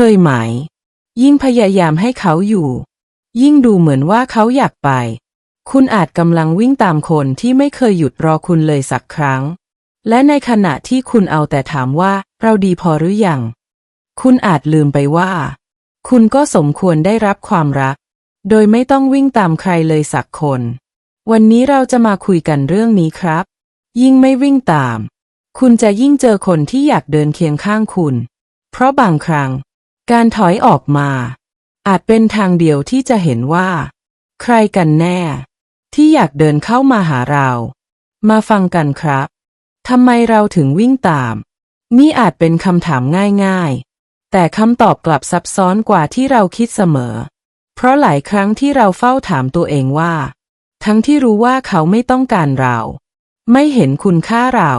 เคยไหม ยิ่งพยายามให้เขาอยู่ ยิ่งดูเหมือนว่าเขาอยากไป คุณอาจกำลังวิ่งตามคนที่ไม่เคยหยุดรอคุณเลยสักครั้ง และในขณะที่คุณเอาแต่ถามว่าเราดีพอหรือยัง คุณอาจลืมไปว่า คุณก็สมควรได้รับความรัก โดยไม่ต้องวิ่งตามใครเลยสักคน วันนี้เราจะมาคุยกันเรื่องนี้ครับ ยิ่งไม่วิ่งตาม คุณจะยิ่งเจอคนที่อยากเดินเคียงข้างคุณ เพราะบางครั้ง การถอยออกมา อาจเป็นทางเดียวที่จะเห็นว่า ใครกันแน่ ที่อยากเดินเข้ามาหาเรา มาฟังกันครับทำไมเราถึงวิ่งตาม นี่อาจเป็นคำถามง่ายๆ แต่คำตอบกลับซับซ้อนกว่าที่เราคิดเสมอ เพราะหลายครั้งที่เราเฝ้าถามตัวเองว่า ทั้งที่รู้ว่าเขาไม่ต้องการเรา ไม่เห็นคุณค่าเรา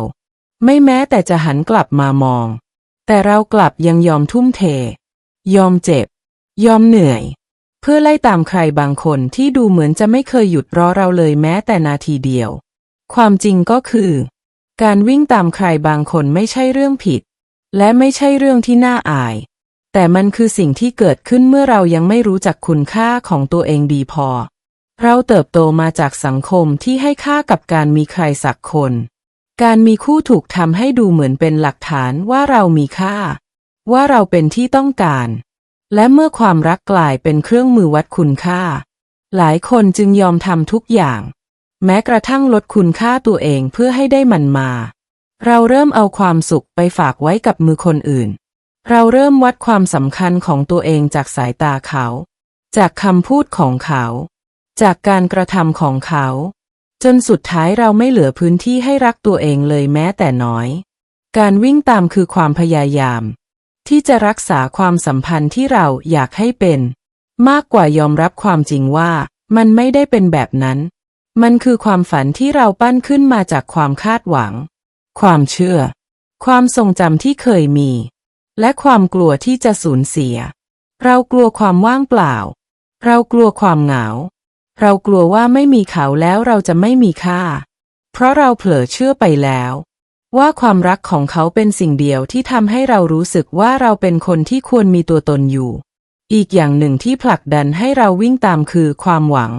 ไม่แม้แต่จะหันกลับมามอง แต่เรากลับยังยอมทุ่มเท ยอมเจ็บ ยอมเหนื่อย เพื่อไล่ตามใครบางคนที่ดูเหมือนจะไม่เคยหยุดรอเราเลยแม้แต่นาทีเดียว ความจริงก็คือ การวิ่งตามใครบางคนไม่ใช่เรื่องผิด และไม่ใช่เรื่องที่น่าอาย แต่มันคือสิ่งที่เกิดขึ้นเมื่อเรายังไม่รู้จักคุณค่าของตัวเองดีพอ เราเติบโตมาจากสังคมที่ให้ค่ากับการมีใครสักคน การมีคู่ถูกทำให้ดูเหมือนเป็นหลักฐานว่าเรามีค่า ว่าเราเป็นที่ต้องการ และเมื่อความรักกลายเป็นเครื่องมือวัดคุณค่า หลายคนจึงยอมทำทุกอย่าง แม้กระทั่งลดคุณค่าตัวเองเพื่อให้ได้มันมา เราเริ่มเอาความสุขไปฝากไว้กับมือคนอื่น เราเริ่มวัดความสำคัญของตัวเองจากสายตาเขา จากคำพูดของเขา จากการกระทำของเขา จนสุดท้ายเราไม่เหลือพื้นที่ให้รักตัวเองเลยแม้แต่น้อย การวิ่งตามคือความพยายาม ที่จะรักษาความสัมพันธ์ที่เราอยากให้เป็น มากกว่ายอมรับความจริงว่ามันไม่ได้เป็นแบบนั้น มันคือความฝันที่เราปั้นขึ้นมาจากความคาดหวัง ความเชื่อ ความทรงจำที่เคยมี และความกลัวที่จะสูญเสีย เรากลัวความว่างเปล่า เรากลัวความเหงา เรากลัวว่าไม่มีเขาแล้วเราจะไม่มีค่า เพราะเราเผลอเชื่อไปแล้ว ว่าความรักของเขาเป็นสิ่งเดียวที่ทำให้เรารู้สึกว่าเราเป็นคนที่ควรมีตัวตนอยู่ อีกอย่างหนึ่งที่ผลักดันให้เราวิ่งตามคือความหวัง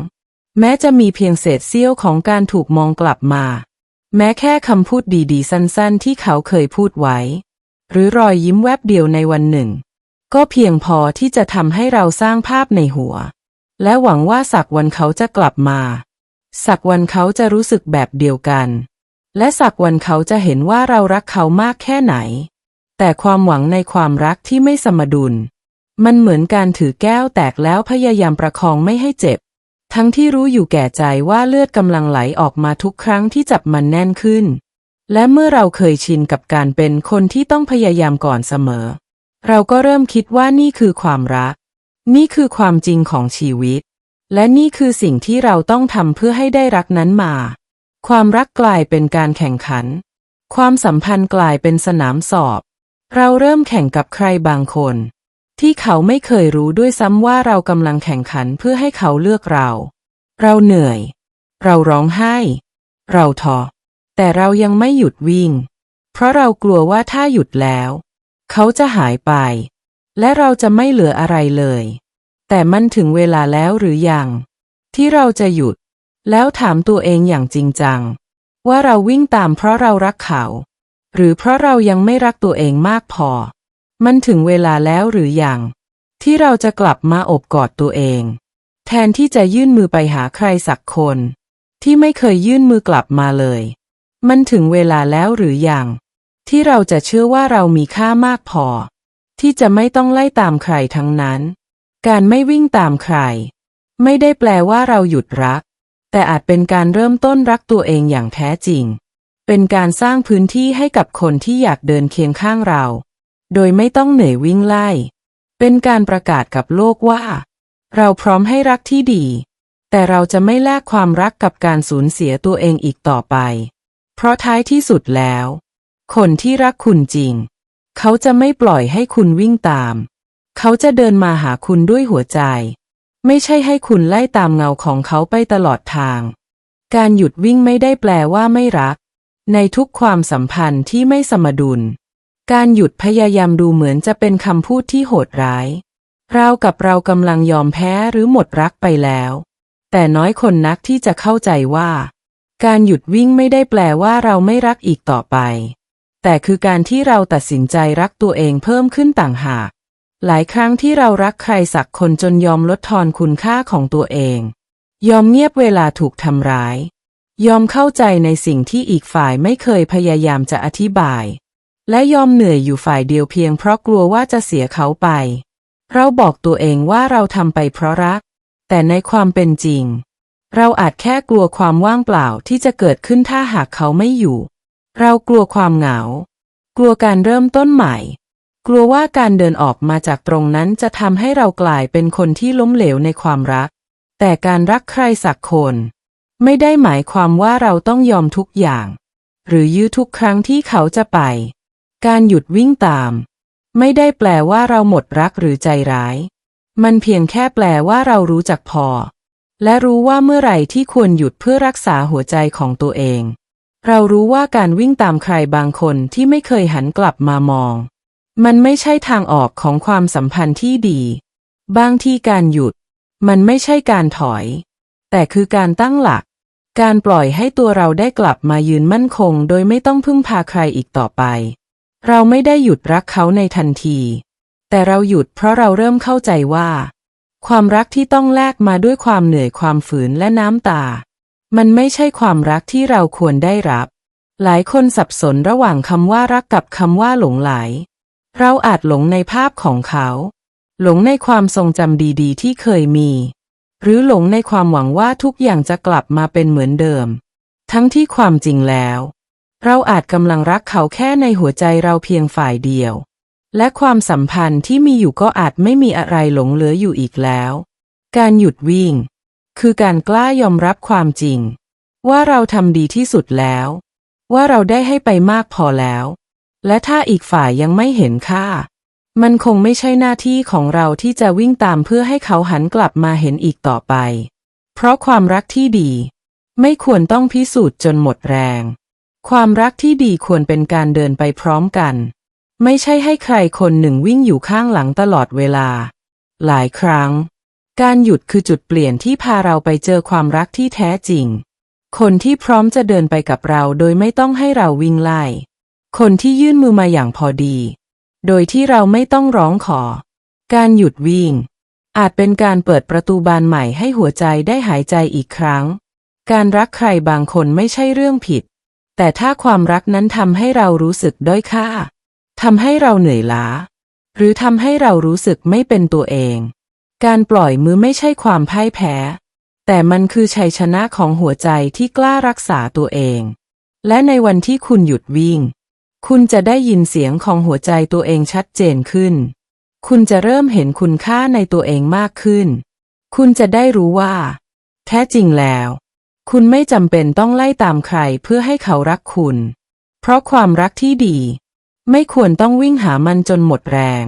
แม้จะมีเพียงเศษเสี้ยวของการถูกมองกลับมา แม้แค่คำพูดดีๆ สั้นๆ ที่เขาเคยพูดไว้ หรือรอยยิ้มแวบเดียวในวันหนึ่ง ก็เพียงพอที่จะทำให้เราสร้างภาพในหัว และหวังว่าสักวันเขาจะกลับมา สักวันเขาจะรู้สึกแบบเดียวกัน และสักวันเขาจะเห็นว่าเรารักเขามากแค่ไหน แต่ความหวังในความรักที่ไม่สมดุล มันเหมือนการถือแก้วแตกแล้วพยายามประคองไม่ให้เจ็บ ทั้งที่รู้อยู่แก่ใจว่าเลือดกำลังไหลออกมาทุกครั้งที่จับมันแน่นขึ้น และเมื่อเราเคยชินกับการเป็นคนที่ต้องพยายามก่อนเสมอ เราก็เริ่มคิดว่านี่คือความรัก นี่คือความจริงของชีวิต และนี่คือสิ่งที่เราต้องทำเพื่อให้ได้รักนั้นมา ความรักกลายเป็นการแข่งขัน ความสัมพันธ์กลายเป็นสนามสอบ เราเริ่มแข่งกับใครบางคน ที่เขาไม่เคยรู้ด้วยซ้ำว่าเรากำลังแข่งขันเพื่อให้เขาเลือกเรา เราเหนื่อย เราร้องไห้ เราท้อแต่เรายังไม่หยุดวิ่ง เพราะเรากลัวว่าถ้าหยุดแล้ว เขาจะหายไป และเราจะไม่เหลืออะไรเลย แต่มันถึงเวลาแล้วหรือยัง ที่เราจะหยุด แล้วถามตัวเองอย่างจริงจัง ว่าเราวิ่งตามเพราะเรารักเขา หรือเพราะเรายังไม่รักตัวเองมากพอ มันถึงเวลาแล้วหรือยัง ที่เราจะกลับมาอบกอดตัวเอง แทนที่จะยื่นมือไปหาใครสักคน ที่ไม่เคยยื่นมือกลับมาเลย มันถึงเวลาแล้วหรือยัง ที่เราจะเชื่อว่าเรามีค่ามากพอ ที่จะไม่ต้องไล่ตามใครทั้งนั้น การไม่วิ่งตามใคร ไม่ได้แปลว่าเราหยุดรัก แต่อาจเป็นการเริ่มต้นรักตัวเองอย่างแท้จริง เป็นการสร้างพื้นที่ให้กับคนที่อยากเดินเคียงข้างเรา โดยไม่ต้องเหนื่อยวิ่งไล่ เป็นการประกาศกับโลกว่า เราพร้อมให้รักที่ดี แต่เราจะไม่แลกความรักกับการสูญเสียตัวเองอีกต่อไป เพราะท้ายที่สุดแล้ว คนที่รักคุณจริง เขาจะไม่ปล่อยให้คุณวิ่งตาม เขาจะเดินมาหาคุณด้วยหัวใจ ไม่ใช่ให้คุณไล่ตามเงาของเขาไปตลอดทาง การหยุดวิ่งไม่ได้แปลว่าไม่รัก ในทุกความสัมพันธ์ที่ไม่สมดุล การหยุดพยายามดูเหมือนจะเป็นคำพูดที่โหดร้ายราวกับเรากำลังยอมแพ้หรือหมดรักไปแล้ว แต่น้อยคนนักที่จะเข้าใจว่า การหยุดวิ่งไม่ได้แปลว่าเราไม่รักอีกต่อไป แต่คือการที่เราตัดสินใจรักตัวเองเพิ่มขึ้นต่างหาก หลายครั้งที่เรารักใครสักคนจนยอมลดทอนคุณค่าของตัวเอง ยอมเงียบเวลาถูกทำร้าย ยอมเข้าใจในสิ่งที่อีกฝ่ายไม่เคยพยายามจะอธิบาย และยอมเหนื่อยอยู่ฝ่ายเดียวเพียงเพราะกลัวว่าจะเสียเขาไป เราบอกตัวเองว่าเราทำไปเพราะรัก แต่ในความเป็นจริง เราอาจแค่กลัวความว่างเปล่าที่จะเกิดขึ้นถ้าหากเขาไม่อยู่ เรากลัวความเหงา กลัวการเริ่มต้นใหม่ กลัวว่าการเดินออกมาจากตรงนั้นจะทำให้เรากลายเป็นคนที่ล้มเหลวในความรัก แต่การรักใครสักคน ไม่ได้หมายความว่าเราต้องยอมทุกอย่าง หรือยื้อทุกครั้งที่เขาจะไป การหยุดวิ่งตาม ไม่ได้แปลว่าเราหมดรักหรือใจร้าย มันเพียงแค่แปลว่าเรารู้จักพอ และรู้ว่าเมื่อไหร่ที่ควรหยุดเพื่อรักษาหัวใจของตัวเอง เรารู้ว่าการวิ่งตามใครบางคนที่ไม่เคยหันกลับมามอง มันไม่ใช่ทางออกของความสัมพันธ์ที่ดี บางที่การหยุด มันไม่ใช่การถอย แต่คือการตั้งหลัก การปล่อยให้ตัวเราได้กลับมายืนมั่นคง โดยไม่ต้องพึ่งพาใครอีกต่อไป เราไม่ได้หยุดรักเขาในทันที แต่เราหยุดเพราะเราเริ่มเข้าใจว่า ความรักที่ต้องแลกมาด้วยความเหนื่อยความฝืนและน้ำตา มันไม่ใช่ความรักที่เราควรได้รับ หลายคนสับสนระหว่างคำว่ารักกับคำว่าหลงไหล เราอาจหลงในภาพของเขา หลงในความทรงจำดี ๆ ที่เคยมี หรือหลงในความหวังว่าทุกอย่างจะกลับมาเป็นเหมือนเดิม ทั้งที่ความจริงแล้ว เราอาจกำลังรักเขาแค่ในหัวใจเราเพียงฝ่ายเดียว และความสัมพันธ์ที่มีอยู่ก็อาจไม่มีอะไรหลงเหลืออยู่อีกแล้ว การหยุดวิ่ง คือการกล้ายอมรับความจริง ว่าเราทำดีที่สุดแล้ว ว่าเราได้ให้ไปมากพอแล้ว และถ้าอีกฝ่ายยังไม่เห็นค่า มันคงไม่ใช่หน้าที่ของเราที่จะวิ่งตามเพื่อให้เขาหันกลับมาเห็นอีกต่อไป เพราะความรักที่ดี ไม่ควรต้องพิสูจน์จนหมดแรง ความรักที่ดีควรเป็นการเดินไปพร้อมกัน ไม่ใช่ให้ใครคนหนึ่งวิ่งอยู่ข้างหลังตลอดเวลา หลายครั้ง การหยุดคือจุดเปลี่ยนที่พาเราไปเจอความรักที่แท้จริง คนที่พร้อมจะเดินไปกับเราโดยไม่ต้องให้เราวิ่งไล่ คนที่ยื่นมือมาอย่างพอดี โดยที่เราไม่ต้องร้องขอ การหยุดวิ่ง อาจเป็นการเปิดประตูบานใหม่ให้หัวใจได้หายใจอีกครั้ง การรักใครบางคนไม่ใช่เรื่องผิด แต่ถ้าความรักนั้นทำให้เรารู้สึกด้อยค่าทำให้เราเหนื่อยล้า หรือทำให้เรารู้สึกไม่เป็นตัวเอง การปล่อยมือไม่ใช่ความพ่ายแพ้ แต่มันคือชัยชนะของหัวใจที่กล้ารักษาตัวเอง และในวันที่คุณหยุดวิ่ง คุณจะได้ยินเสียงของหัวใจตัวเองชัดเจนขึ้น คุณจะเริ่มเห็นคุณค่าในตัวเองมากขึ้น คุณจะได้รู้ว่า แท้จริงแล้ว คุณไม่จำเป็นต้องไล่ตามใครเพื่อให้เขารักคุณ เพราะความรักที่ดี ไม่ควรต้องวิ่งหามันจนหมดแรง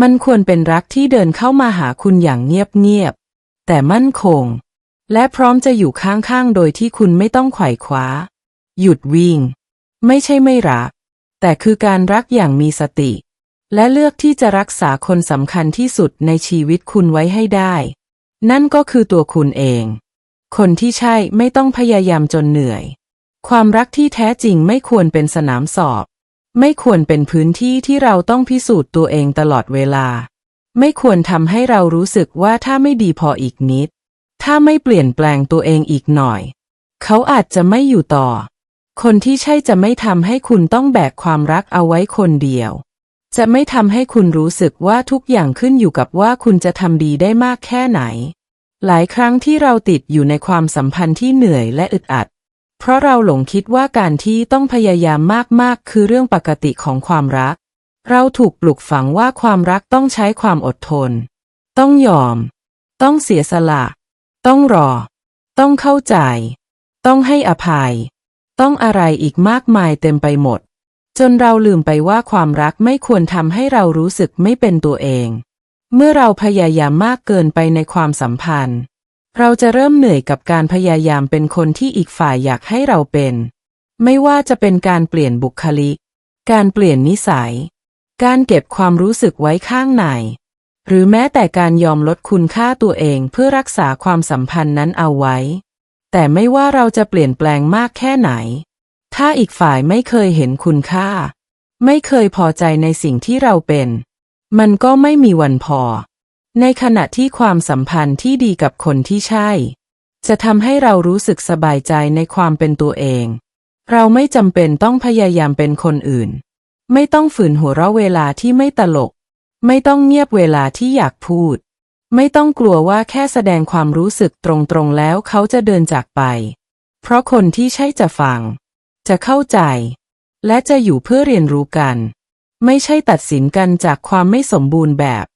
มันควรเป็นรักที่เดินเข้ามาหาคุณอย่างเงียบๆ แต่มั่นคง และพร้อมจะอยู่ข้างๆ โดยที่คุณไม่ต้องไขว่คว้า หยุดวิ่ง ไม่ใช่ไม่รัก แต่คือการรักอย่างมีสติ และเลือกที่จะรักษาคนสำคัญที่สุดในชีวิตคุณไว้ให้ได้ นั่นก็คือตัวคุณเอง คนที่ใช่ไม่ต้องพยายามจนเหนื่อย ความรักที่แท้จริงไม่ควรเป็นสนามสอบ ไม่ควรเป็นพื้นที่ที่เราต้องพิสูจน์ตัวเองตลอดเวลา ไม่ควรทำให้เรารู้สึกว่าถ้าไม่ดีพออีกนิด ถ้าไม่เปลี่ยนแปลงตัวเองอีกหน่อย เขาอาจจะไม่อยู่ต่อ คนที่ใช่จะไม่ทำให้คุณต้องแบกความรักเอาไว้คนเดียว จะไม่ทำให้คุณรู้สึกว่าทุกอย่างขึ้นอยู่กับว่าคุณจะทำดีได้มากแค่ไหน หลายครั้งที่เราติดอยู่ในความสัมพันธ์ที่เหนื่อยและอึดอัด เพราะเราหลงคิดว่าการที่ต้องพยายามมากๆ คือเรื่องปกติของความรัก เราถูกปลุกฝังว่าความรักต้องใช้ความอดทน ต้องยอม ต้องเสียสละ ต้องรอ ต้องเข้าใจ ต้องให้อภัย ต้องอะไรอีกมากมายเต็มไปหมด จนเราลืมไปว่าความรักไม่ควรทำให้เรารู้สึกไม่เป็นตัวเอง เมื่อเราพยายามมากเกินไปในความสัมพันธ์ เราจะเริ่มเหนื่อยกับการพยายามเป็นคนที่อีกฝ่ายอยากให้เราเป็น ไม่ว่าจะเป็นการเปลี่ยนบุคลิก การเปลี่ยนนิสัย การเก็บความรู้สึกไว้ข้างในหรือแม้แต่การยอมลดคุณค่าตัวเองเพื่อรักษาความสัมพันธ์นั้นเอาไว้ แต่ไม่ว่าเราจะเปลี่ยนแปลงมากแค่ไหน ถ้าอีกฝ่ายไม่เคยเห็นคุณค่า ไม่เคยพอใจในสิ่งที่เราเป็น มันก็ไม่มีวันพอ ในขณะที่ความสัมพันธ์ที่ดีกับคนที่ใช่ จะทำให้เรารู้สึกสบายใจในความเป็นตัวเอง เราไม่จำเป็นต้องพยายามเป็นคนอื่น ไม่ต้องฝืนหัวเราะเวลาที่ไม่ตลก ไม่ต้องเงียบเวลาที่อยากพูด ไม่ต้องกลัวว่าแค่แสดงความรู้สึกตรงๆแล้วเขาจะเดินจากไป เพราะคนที่ใช่จะฟัง จะเข้าใจ และจะอยู่เพื่อเรียนรู้กัน ไม่ใช่ตัดสินกันจากความไม่สมบูรณ์แบบ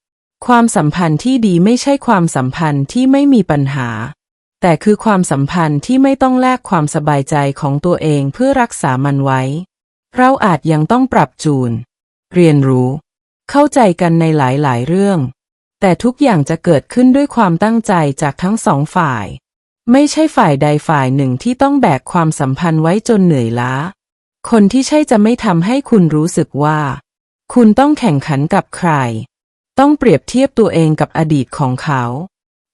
ความสัมพันธ์ที่ดีไม่ใช่ความสัมพันธ์ที่ไม่มีปัญหา แต่คือความสัมพันธ์ที่ไม่ต้องแลกความสบายใจของตัวเองเพื่อรักษามันไว้ เราอาจยังต้องปรับจูน เรียนรู้ เข้าใจกันในหลายๆ เรื่อง แต่ทุกอย่างจะเกิดขึ้นด้วยความตั้งใจจากทั้งสองฝ่าย ไม่ใช่ฝ่ายใดฝ่ายหนึ่งที่ต้องแบกความสัมพันธ์ไว้จนเหนื่อยล้า คนที่ใช่จะไม่ทำให้คุณรู้สึกว่า คุณต้องแข่งขันกับใคร ต้องเปรียบเทียบตัวเองกับอดีตของเขา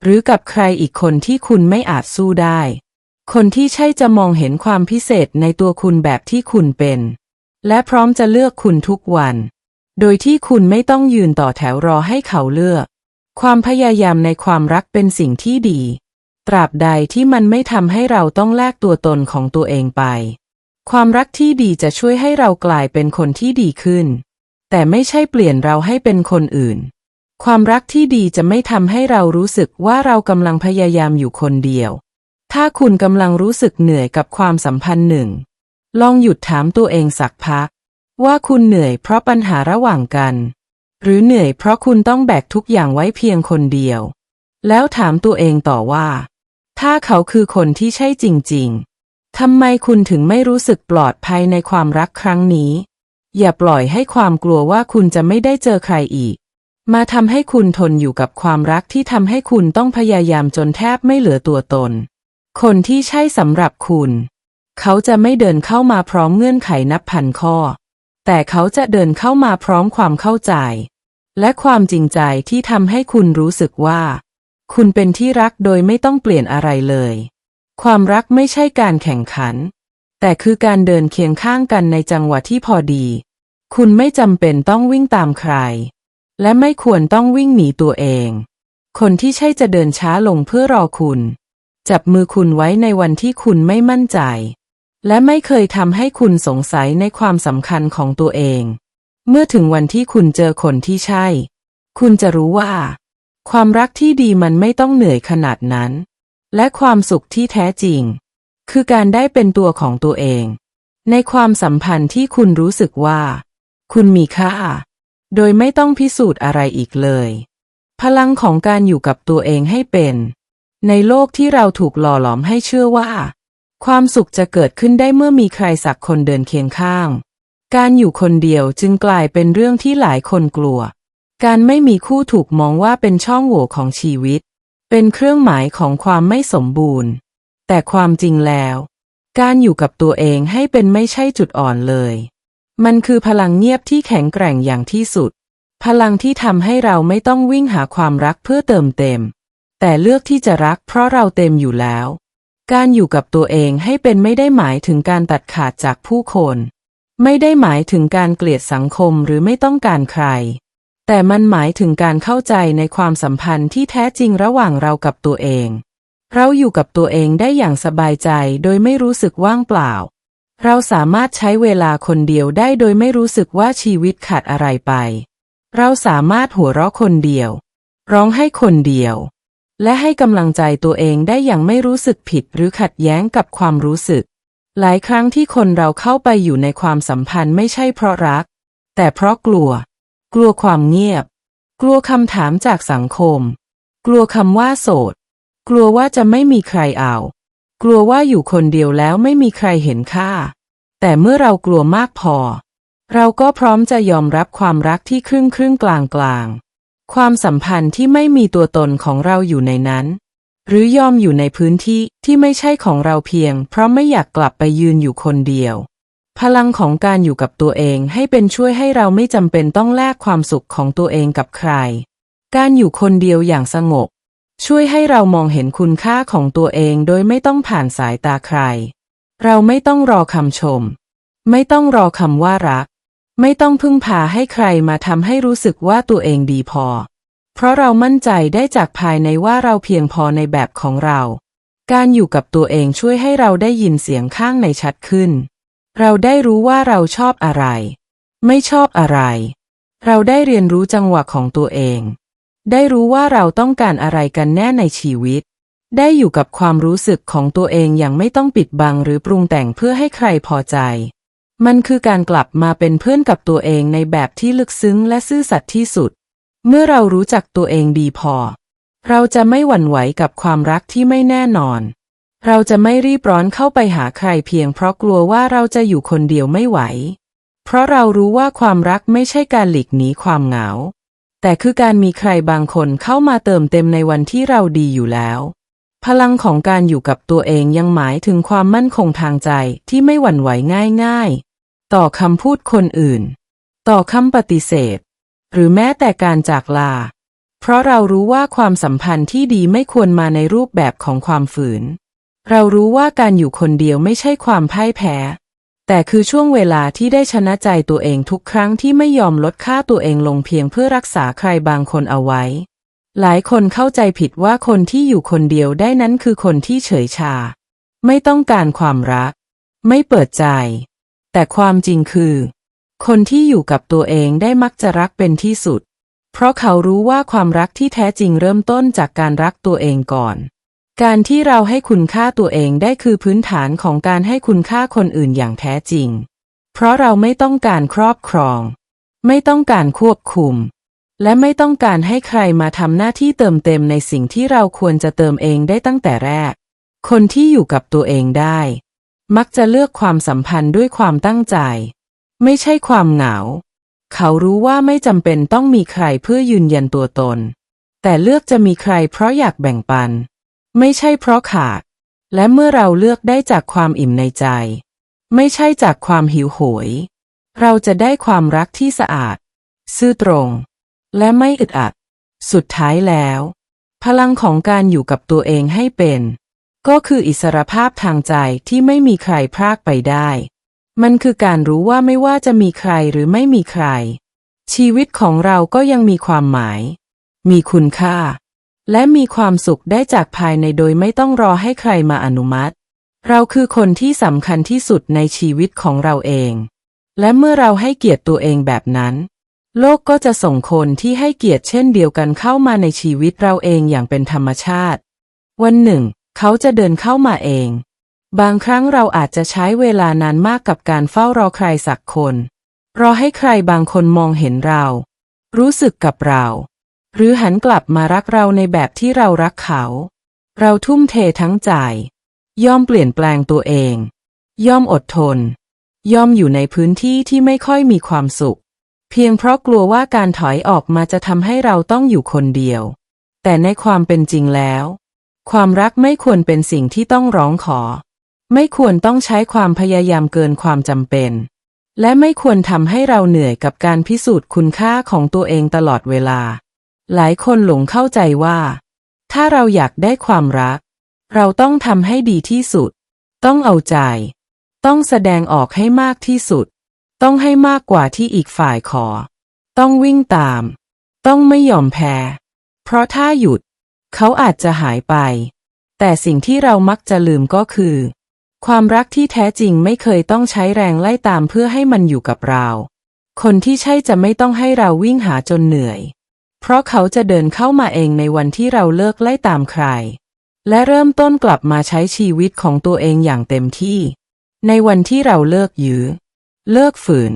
หรือกับใครอีกคนที่คุณไม่อาจสู้ได้ คนที่ใช่จะมองเห็นความพิเศษในตัวคุณแบบที่คุณเป็น และพร้อมจะเลือกคุณทุกวัน โดยที่คุณไม่ต้องยืนต่อแถวรอให้เขาเลือก ความพยายามในความรักเป็นสิ่งที่ดี ตราบใดที่มันไม่ทำให้เราต้องแลกตัวตนของตัวเองไป ความรักที่ดีจะช่วยให้เรากลายเป็นคนที่ดีขึ้น แต่ไม่ใช่เปลี่ยนเราให้เป็นคนอื่น ความรักที่ดีจะไม่ทำให้เรารู้สึกว่าเรากำลังพยายามอยู่คนเดียว ถ้าคุณกำลังรู้สึกเหนื่อยกับความสัมพันธ์หนึ่ง ลองหยุดถามตัวเองสักพัก ว่าคุณเหนื่อยเพราะปัญหาระหว่างกัน หรือเหนื่อยเพราะคุณต้องแบกทุกอย่างไว้เพียงคนเดียว แล้วถามตัวเองต่อว่า ถ้าเขาคือคนที่ใช่จริง ๆ ทำไมคุณถึงไม่รู้สึกปลอดภัยในความรักครั้งนี้ อย่าปล่อยให้ความกลัวว่าคุณจะไม่ได้เจอใครอีก มาทำให้คุณทนอยู่กับความรักที่ทำให้คุณต้องพยายามจนแทบไม่เหลือตัวตน คนที่ใช่สำหรับคุณ เขาจะไม่เดินเข้ามาพร้อมเงื่อนไขนับพันข้อ แต่เขาจะเดินเข้ามาพร้อมความเข้าใจ และความจริงใจที่ทำให้คุณรู้สึกว่า คุณเป็นที่รักโดยไม่ต้องเปลี่ยนอะไรเลย ความรักไม่ใช่การแข่งขัน แต่คือการเดินเคียงข้างกันในจังหวะที่พอดี คุณไม่จำเป็นต้องวิ่งตามใคร และไม่ควรต้องวิ่งหนีตัวเอง คนที่ใช่จะเดินช้าลงเพื่อรอคุณ จับมือคุณไว้ในวันที่คุณไม่มั่นใจ และไม่เคยทำให้คุณสงสัยในความสำคัญของตัวเอง เมื่อถึงวันที่คุณเจอคนที่ใช่ คุณจะรู้ว่า ความรักที่ดีมันไม่ต้องเหนื่อยขนาดนั้น และความสุขที่แท้จริง คือการได้เป็นตัวของตัวเอง ในความสัมพันธ์ที่คุณรู้สึกว่า คุณมีค่า โดยไม่ต้องพิสูจน์อะไรอีกเลย พลังของการอยู่กับตัวเองให้เป็น ในโลกที่เราถูกหล่อหลอมให้เชื่อว่า ความสุขจะเกิดขึ้นได้เมื่อมีใครสักคนเดินเคียงข้าง การอยู่คนเดียวจึงกลายเป็นเรื่องที่หลายคนกลัว การไม่มีคู่ถูกมองว่าเป็นช่องโหว่ของชีวิต เป็นเครื่องหมายของความไม่สมบูรณ์ แต่ความจริงแล้ว การอยู่กับตัวเองให้เป็นไม่ใช่จุดอ่อนเลย มันคือพลังเงียบที่แข็งแกร่งอย่างที่สุด พลังที่ทำให้เราไม่ต้องวิ่งหาความรักเพื่อเติมเต็ม แต่เลือกที่จะรักเพราะเราเต็มอยู่แล้ว การอยู่กับตัวเองให้เป็นไม่ได้หมายถึงการตัดขาดจากผู้คน ไม่ได้หมายถึงการเกลียดสังคมหรือไม่ต้องการใคร แต่มันหมายถึงการเข้าใจในความสัมพันธ์ที่แท้จริงระหว่างเรากับตัวเอง เราอยู่กับตัวเองได้อย่างสบายใจโดยไม่รู้สึกว่างเปล่า เราสามารถใช้เวลาคนเดียวได้โดยไม่รู้สึกว่าชีวิตขาดอะไรไป เราสามารถหัวเราะคนเดียว ร้องให้คนเดียว และให้กำลังใจตัวเองได้อย่างไม่รู้สึกผิดหรือขัดแย้งกับความรู้สึก หลายครั้งที่คนเราเข้าไปอยู่ในความสัมพันธ์ไม่ใช่เพราะรัก แต่เพราะกลัว กลัวความเงียบ กลัวคำถามจากสังคม กลัวคำว่าโสด กลัวว่าจะไม่มีใครเอา กลัวว่าอยู่คนเดียวแล้วไม่มีใครเห็นค่า แต่เมื่อเรากลัวมากพอ เราก็พร้อมจะยอมรับความรักที่ครึ่งครึ่งกลางกลาง ความสัมพันธ์ที่ไม่มีตัวตนของเราอยู่ในนั้น หรือยอมอยู่ในพื้นที่ที่ไม่ใช่ของเราเพียง เพราะไม่อยากกลับไปยืนอยู่คนเดียว พลังของการอยู่กับตัวเองให้เป็นช่วยให้เราไม่จำเป็นต้องแลกความสุขของตัวเองกับใคร การอยู่คนเดียวอย่างสงบ ช่วยให้เรามองเห็นคุณค่าของตัวเองโดยไม่ต้องผ่านสายตาใคร เราไม่ต้องรอคำชม ไม่ต้องรอคำว่ารัก ไม่ต้องพึ่งพาให้ใครมาทำให้รู้สึกว่าตัวเองดีพอ เพราะเรามั่นใจได้จากภายในว่าเราเพียงพอในแบบของเรา การอยู่กับตัวเองช่วยให้เราได้ยินเสียงข้างในชัดขึ้น เราได้รู้ว่าเราชอบอะไร ไม่ชอบอะไร เราได้เรียนรู้จังหวะของตัวเอง ได้รู้ว่าเราต้องการอะไรกันแน่ในชีวิต ได้อยู่กับความรู้สึกของตัวเองอย่างไม่ต้องปิดบังหรือปรุงแต่งเพื่อให้ใครพอใจ มันคือการกลับมาเป็นเพื่อนกับตัวเองในแบบที่ลึกซึ้งและซื่อสัตย์ที่สุด เมื่อเรารู้จักตัวเองดีพอ เราจะไม่หวั่นไหวกับความรักที่ไม่แน่นอน เราจะไม่รีบร้อนเข้าไปหาใครเพียงเพราะกลัวว่าเราจะอยู่คนเดียวไม่ไหว เพราะเรารู้ว่าความรักไม่ใช่การหลีกหนีความเหงา แต่คือการมีใครบางคนเข้ามาเติมเต็มในวันที่เราดีอยู่แล้วพลังของการอยู่กับตัวเองยังหมายถึงความมั่นคงทางใจที่ไม่หวั่นไหวง่ายๆ ต่อคำพูดคนอื่น ต่อคำปฏิเสธ หรือแม้แต่การจากลา เพราะเรารู้ว่าความสัมพันธ์ที่ดีไม่ควรมาในรูปแบบของความฝืน เรารู้ว่าการอยู่คนเดียวไม่ใช่ความพ่ายแพ้ แต่คือช่วงเวลาที่ได้ชนะใจตัวเองทุกครั้งที่ไม่ยอมลดค่าตัวเองลงเพียงเพื่อรักษาใครบางคนเอาไว้ หลายคนเข้าใจผิดว่าคนที่อยู่คนเดียวได้นั้นคือคนที่เฉยชา ไม่ต้องการความรัก ไม่เปิดใจ แต่ความจริงคือ คนที่อยู่กับตัวเองได้มักจะรักเป็นที่สุด เพราะเขารู้ว่าความรักที่แท้จริงเริ่มต้นจากการรักตัวเองก่อน การที่เราให้คุณค่าตัวเองได้คือพื้นฐานของการให้คุณค่าคนอื่นอย่างแท้จริง เพราะเราไม่ต้องการครอบครอง ไม่ต้องการควบคุม และไม่ต้องการให้ใครมาทำหน้าที่เติมเต็มในสิ่งที่เราควรจะเติมเองได้ตั้งแต่แรก คนที่อยู่กับตัวเองได้ มักจะเลือกความสัมพันธ์ด้วยความตั้งใจ ไม่ใช่ความเหงา เขารู้ว่าไม่จำเป็นต้องมีใครเพื่อยืนยันตัวตน แต่เลือกจะมีใครเพราะอยากแบ่งปัน ไม่ใช่เพราะขาด และเมื่อเราเลือกได้จากความอิ่มในใจ ไม่ใช่จากความหิวโหยเราจะได้ความรักที่สะอาด ซื่อตรง และไม่อึดอัด สุดท้ายแล้ว พลังของการอยู่กับตัวเองให้เป็น ก็คืออิสรภาพทางใจที่ไม่มีใครพรากไปได้ มันคือการรู้ว่าไม่ว่าจะมีใครหรือไม่มีใคร ชีวิตของเราก็ยังมีความหมาย มีคุณค่า และมีความสุขได้จากภายในโดยไม่ต้องรอให้ใครมาอนุมัติ เราคือคนที่สำคัญที่สุดในชีวิตของเราเอง และเมื่อเราให้เกียรติตัวเองแบบนั้น โลกก็จะส่งคนที่ให้เกียรติเช่นเดียวกันเข้ามาในชีวิตเราเองอย่างเป็นธรรมชาติ วันหนึ่ง เขาจะเดินเข้ามาเอง บางครั้งเราอาจจะใช้เวลานานมากกับการเฝ้ารอใครสักคน รอให้ใครบางคนมองเห็นเรา รู้สึกกับเรา หรือหันกลับมารักเราในแบบที่เรารักเขา เราทุ่มเททั้งใจ ยอมเปลี่ยนแปลงตัวเอง ยอมอดทน ยอมอยู่ในพื้นที่ที่ไม่ค่อยมีความสุข เพียงเพราะกลัวว่าการถอยออกมาจะทำให้เราต้องอยู่คนเดียว แต่ในความเป็นจริงแล้ว ความรักไม่ควรเป็นสิ่งที่ต้องร้องขอ ไม่ควรต้องใช้ความพยายามเกินความจำเป็น และไม่ควรทำให้เราเหนื่อยกับการพิสูจน์คุณค่าของตัวเองตลอดเวลา หลายคนหลงเข้าใจว่า ถ้าเราอยากได้ความรัก เราต้องทำให้ดีที่สุด ต้องเอาใจ ต้องแสดงออกให้มากที่สุด ต้องให้มากกว่าที่อีกฝ่ายขอ ต้องวิ่งตาม ต้องไม่ยอมแพ้ เพราะถ้าหยุด เขาอาจจะหายไป แต่สิ่งที่เรามักจะลืมก็คือ ความรักที่แท้จริงไม่เคยต้องใช้แรงไล่ตามเพื่อให้มันอยู่กับเรา คนที่ใช่จะไม่ต้องให้เราวิ่งหาจนเหนื่อย เพราะเขาจะเดินเข้ามาเองในวันที่เราเลิกไล่ตามใคร และเริ่มต้นกลับมาใช้ชีวิตของตัวเองอย่างเต็มที่ ในวันที่เราเลิกยื้อ เลิกฝืน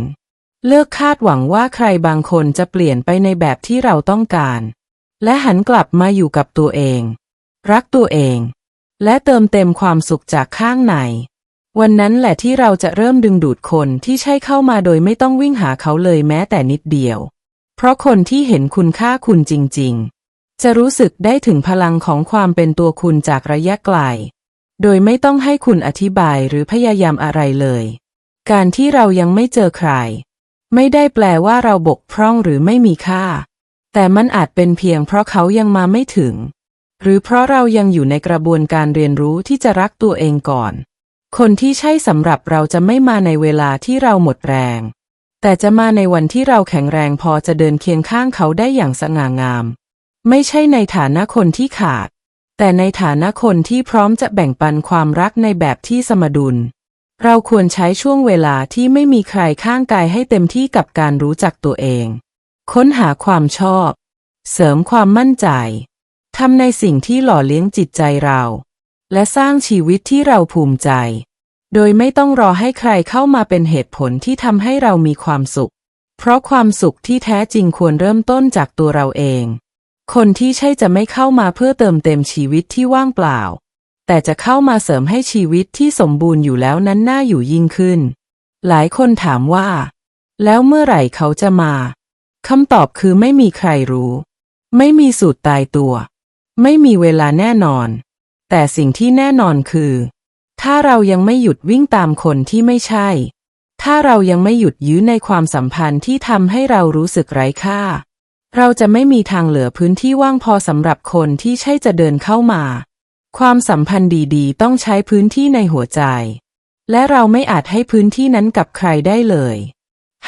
เลิกคาดหวังว่าใครบางคนจะเปลี่ยนไปในแบบที่เราต้องการ และหันกลับมาอยู่กับตัวเอง รักตัวเอง และเติมเต็มความสุขจากข้างใน วันนั้นแหละที่เราจะเริ่มดึงดูดคนที่ใช่เข้ามาโดยไม่ต้องวิ่งหาเขาเลยแม้แต่นิดเดียว เพราะคนที่เห็นคุณค่าคุณจริง ๆ จะรู้สึกได้ถึงพลังของความเป็นตัวคุณจากระยะไกล โดยไม่ต้องให้คุณอธิบายหรือพยายามอะไรเลย การที่เรายังไม่เจอใคร ไม่ได้แปลว่าเราบกพร่องหรือไม่มีค่า แต่มันอาจเป็นเพียงเพราะเขายังมาไม่ถึง หรือเพราะเรายังอยู่ในกระบวนการเรียนรู้ที่จะรักตัวเองก่อน คนที่ใช่สำหรับเราจะไม่มาในเวลาที่เราหมดแรง แต่จะมาในวันที่เราแข็งแรงพอจะเดินเคียงข้างเขาได้อย่างสง่างาม ไม่ใช่ในฐานะคนที่ขาด แต่ในฐานะคนที่พร้อมจะแบ่งปันความรักในแบบที่สมดุล เราควรใช้ช่วงเวลาที่ไม่มีใครข้างกายให้เต็มที่กับการรู้จักตัวเอง ค้นหาความชอบ เสริมความมั่นใจทำในสิ่งที่หล่อเลี้ยงจิตใจเรา และสร้างชีวิตที่เราภูมิใจ โดยไม่ต้องรอให้ใครเข้ามาเป็นเหตุผลที่ทำให้เรามีความสุข เพราะความสุขที่แท้จริงควรเริ่มต้นจากตัวเราเอง คนที่ใช่จะไม่เข้ามาเพื่อเติมเต็มชีวิตที่ว่างเปล่า แต่จะเข้ามาเสริมให้ชีวิตที่สมบูรณ์อยู่แล้วนั้นน่าอยู่ยิ่งขึ้น หลายคนถามว่า แล้วเมื่อไหร่เขาจะมา คำตอบคือไม่มีใครรู้ ไม่มีสูตรตายตัว ไม่มีเวลาแน่นอน แต่สิ่งที่แน่นอนคือ ถ้าเรายังไม่หยุดวิ่งตามคนที่ไม่ใช่ ถ้าเรายังไม่หยุดยื้อในความสัมพันธ์ที่ทำให้เรารู้สึกไร้ค่า เราจะไม่มีทางเหลือพื้นที่ว่างพอสำหรับคนที่ใช่จะเดินเข้ามา ความสัมพันธ์ดีๆ ต้องใช้พื้นที่ในหัวใจ และเราไม่อาจให้พื้นที่นั้นกับใครได้เลย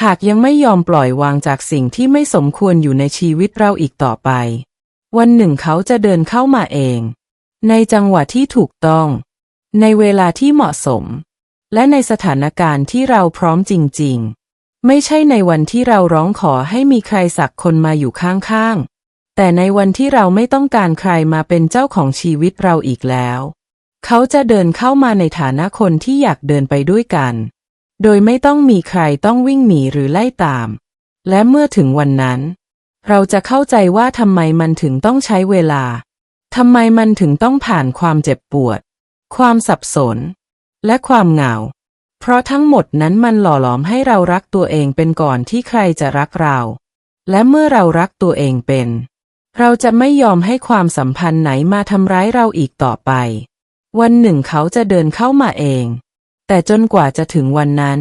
หากยังไม่ยอมปล่อยวางจากสิ่งที่ไม่สมควรอยู่ในชีวิตเราอีกต่อไป วันหนึ่งเขาจะเดินเข้ามาเอง ในจังหวะที่ถูกต้อง ในเวลาที่เหมาะสม และในสถานการณ์ที่เราพร้อมจริง ๆ ไม่ใช่ในวันที่เราร้องขอให้มีใครสักคนมาอยู่ข้างๆ แต่ในวันที่เราไม่ต้องการใครมาเป็นเจ้าของชีวิตเราอีกแล้ว เขาจะเดินเข้ามาในฐานะคนที่อยากเดินไปด้วยกัน โดยไม่ต้องมีใครต้องวิ่งหนีหรือไล่ตาม และเมื่อถึงวันนั้น เราจะเข้าใจว่าทำไมมันถึงต้องใช้เวลาทำไมมันถึงต้องผ่านความเจ็บปวด ความสับสน และความเหงา เพราะทั้งหมดนั้นมันหล่อหลอมให้เรารักตัวเองเป็นก่อนที่ใครจะรักเรา และเมื่อเรารักตัวเองเป็น เราจะไม่ยอมให้ความสัมพันธ์ไหนมาทำร้ายเราอีกต่อไป วันหนึ่งเขาจะเดินเข้ามาเอง แต่จนกว่าจะถึงวันนั้น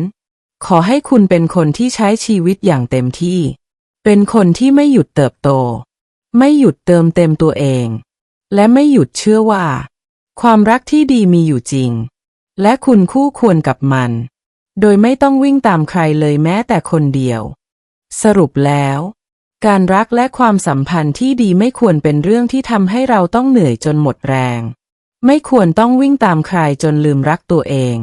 ขอให้คุณเป็นคนที่ใช้ชีวิตอย่างเต็มที่ เป็นคนที่ไม่หยุดเติบโต ไม่หยุดเติมเต็มตัวเอง และไม่หยุดเชื่อว่า ความรักที่ดีมีอยู่จริง และคุณคู่ควรกับมัน โดยไม่ต้องวิ่งตามใครเลยแม้แต่คนเดียว สรุปแล้ว การรักและความสัมพันธ์ที่ดีไม่ควรเป็นเรื่องที่ทำให้เราต้องเหนื่อยจนหมดแรง ไม่ควรต้องวิ่งตามใครจนลืมรักตัวเอง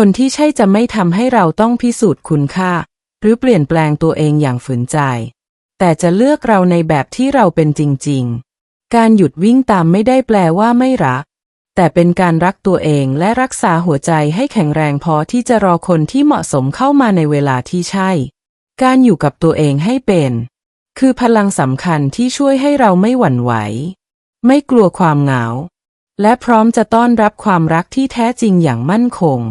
คนที่ใช่จะไม่ทำให้เราต้องพิสูจน์คุณค่า หรือเปลี่ยนแปลงตัวเองอย่างฝืนใจ แต่จะเลือกเราในแบบที่เราเป็นจริง ๆ การหยุดวิ่งตามไม่ได้แปลว่าไม่รัก แต่เป็นการรักตัวเองและรักษาหัวใจให้แข็งแรงพอที่จะรอคนที่เหมาะสมเข้ามาในเวลาที่ใช่ การอยู่กับตัวเองให้เป็น คือพลังสำคัญที่ช่วยให้เราไม่หวั่นไหว ไม่กลัวความเหงา และพร้อมจะต้อนรับความรักที่แท้จริงอย่างมั่นคง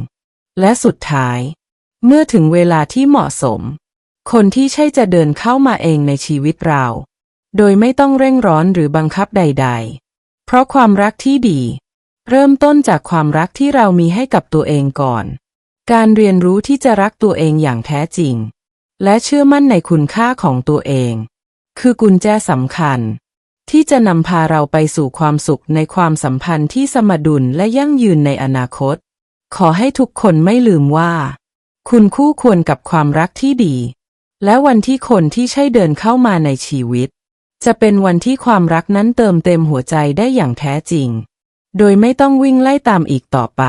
และสุดท้าย เมื่อถึงเวลาที่เหมาะสม คนที่ใช่จะเดินเข้ามาเองในชีวิตเรา โดยไม่ต้องเร่งร้อนหรือบังคับใด ๆ เพราะความรักที่ดี เริ่มต้นจากความรักที่เรามีให้กับตัวเองก่อน การเรียนรู้ที่จะรักตัวเองอย่างแท้จริง และเชื่อมั่นในคุณค่าของตัวเอง คือกุญแจสำคัญ ที่จะนำพาเราไปสู่ความสุขในความสัมพันธ์ที่สมดุลและยั่งยืนในอนาคต ขอให้ทุกคนไม่ลืมว่า คุณคู่ควรกับความรักที่ดี และวันที่คนที่ใช่เดินเข้ามาในชีวิต จะเป็นวันที่ความรักนั้นเติมเต็มหัวใจได้อย่างแท้จริง โดยไม่ต้องวิ่งไล่ตามอีกต่อไป